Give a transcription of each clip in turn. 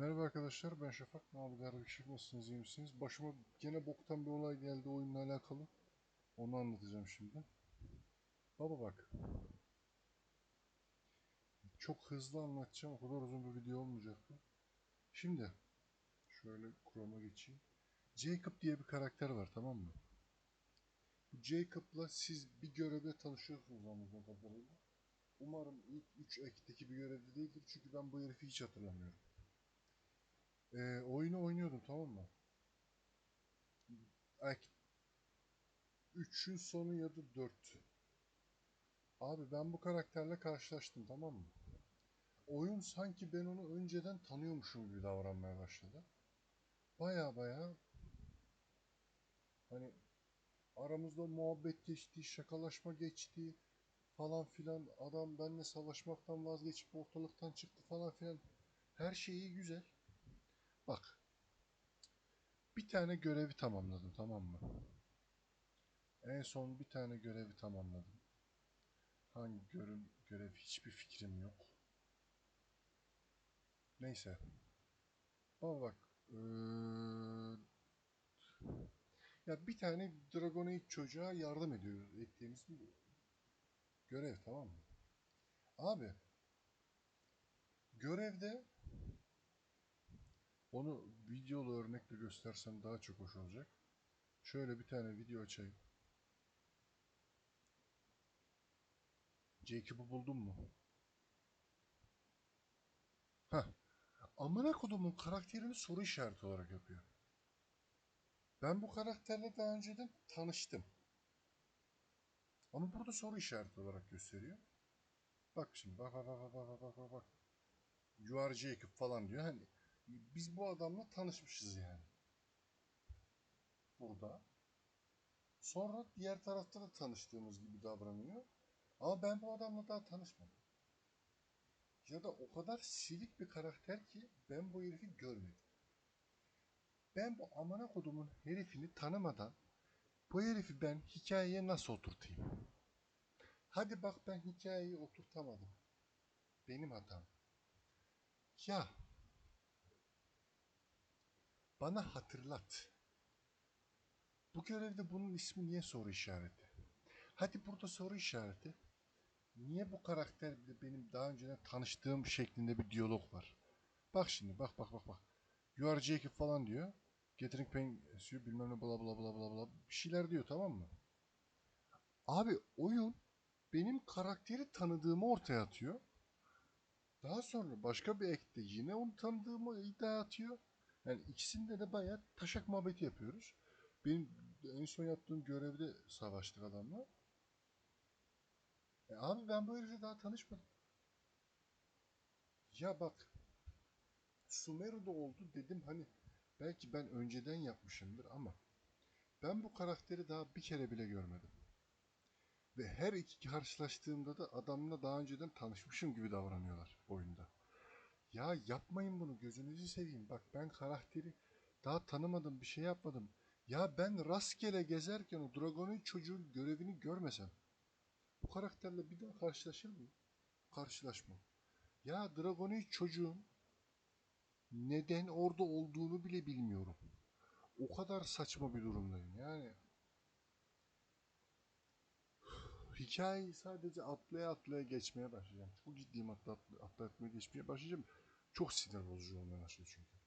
Merhaba arkadaşlar ben Şafak. Ne haber arkadaşlar nasılsınız iyi misiniz? Başıma gene boktan bir olay geldi oyunla alakalı. Onu anlatacağım şimdi. Baba bak. Çok hızlı anlatacağım. O kadar uzun bir video olmayacak bu. Şimdi şöyle Chrome'a geçeyim. Jacob diye bir karakter var tamam mı? Bu Jacob'la siz bir görevde tanışıyorsunuz anladığım kadarıyla. Umarım ilk 3 ekteki bir görevde değildir çünkü ben bu herifi hiç hatırlamıyorum. Ee, oyunu oynuyordum tamam mı? Ek 3'ün sonu ya da 4. Abi ben bu karakterle karşılaştım tamam mı? Oyun sanki ben onu önceden tanıyormuşum gibi davranmaya başladı. Baya baya hani aramızda muhabbet geçti, şakalaşma geçti falan filan. Adam benimle savaşmaktan vazgeçip ortalıktan çıktı falan filan. Her şey iyi güzel. Bak. Bir tane görevi tamamladım tamam mı? En son bir tane görevi tamamladım. Hangi görüm, görev hiçbir fikrim yok. Neyse. Baba bak. eee, ya bir tane Dragonoid çocuğa yardım ediyoruz. Ettiğimiz bir görev tamam mı? Abi. Görevde onu videolu örnekle göstersem daha çok hoş olacak. Şöyle bir tane video açayım. Jacob'u buldun mu? Heh. Amına kodumun karakterini soru işareti olarak yapıyor. Ben bu karakterle daha önceden tanıştım. Ama burada soru işareti olarak gösteriyor. Bak şimdi bak bak bak bak bak bak bak. You are Jacob falan diyor. Hani biz bu adamla tanışmışız yani. Burada. Sonra diğer tarafta da tanıştığımız gibi davranıyor. Ama ben bu adamla daha tanışmadım. Ya da o kadar silik bir karakter ki ben bu herifi görmedim. Ben bu amına kodumun herifini tanımadan bu herifi ben hikayeye nasıl oturtayım? Hadi bak ben hikayeyi oturtamadım. Benim hatam. Ya bana hatırlat. Bu görevde bunun ismi niye soru işareti? Hadi burada soru işareti. Niye bu karakterle benim daha önceden tanıştığım şeklinde bir diyalog var? Bak şimdi bak bak bak bak. You are Jacob falan diyor. Getting pain you bilmem ne bla bla bla bla bla bir şeyler diyor tamam mı? Abi oyun benim karakteri tanıdığımı ortaya atıyor. Daha sonra başka bir ekte yine onu tanıdığımı iddia atıyor. Yani ikisinde de bayağı taşak muhabbeti yapıyoruz. Benim en son yaptığım görevde savaştık adamla. E abi ben bu herifle daha tanışmadım. Ya bak Sumeru'da oldu dedim hani belki ben önceden yapmışımdır ama ben bu karakteri daha bir kere bile görmedim. Ve her iki karşılaştığımda da adamla daha önceden tanışmışım gibi davranıyorlar oyunda. Ya yapmayın bunu gözünüzü seveyim. Bak ben karakteri daha tanımadım bir şey yapmadım. Ya ben rastgele gezerken o Dragonoid çocuğun görevini görmesem bu karakterle bir daha karşılaşır mıyım? Karşılaşmam. Ya Dragonoid çocuğun neden orada olduğunu bile bilmiyorum. O kadar saçma bir durumdayım. Yani hikayeyi sadece atlaya atlaya geçmeye başlayacağım. Çok ciddiyim hatta atla- atlatmaya geçmeye başlayacağım. Çok sinir bozucu olmaya başladı çünkü.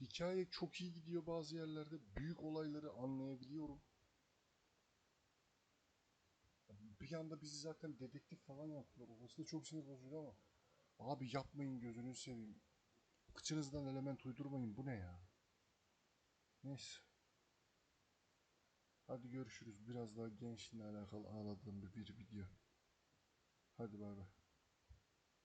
Hikaye çok iyi gidiyor bazı yerlerde. Büyük olayları anlayabiliyorum. Bir yanda bizi zaten dedektif falan yaptılar. Orası da çok sinir bozucu ama. Abi yapmayın gözünüzü seveyim. Kıçınızdan element uydurmayın. Bu ne ya? Neyse. Hadi görüşürüz. Biraz daha gençliğine alakalı ağladığım bir, bir video. Hadi bay bay.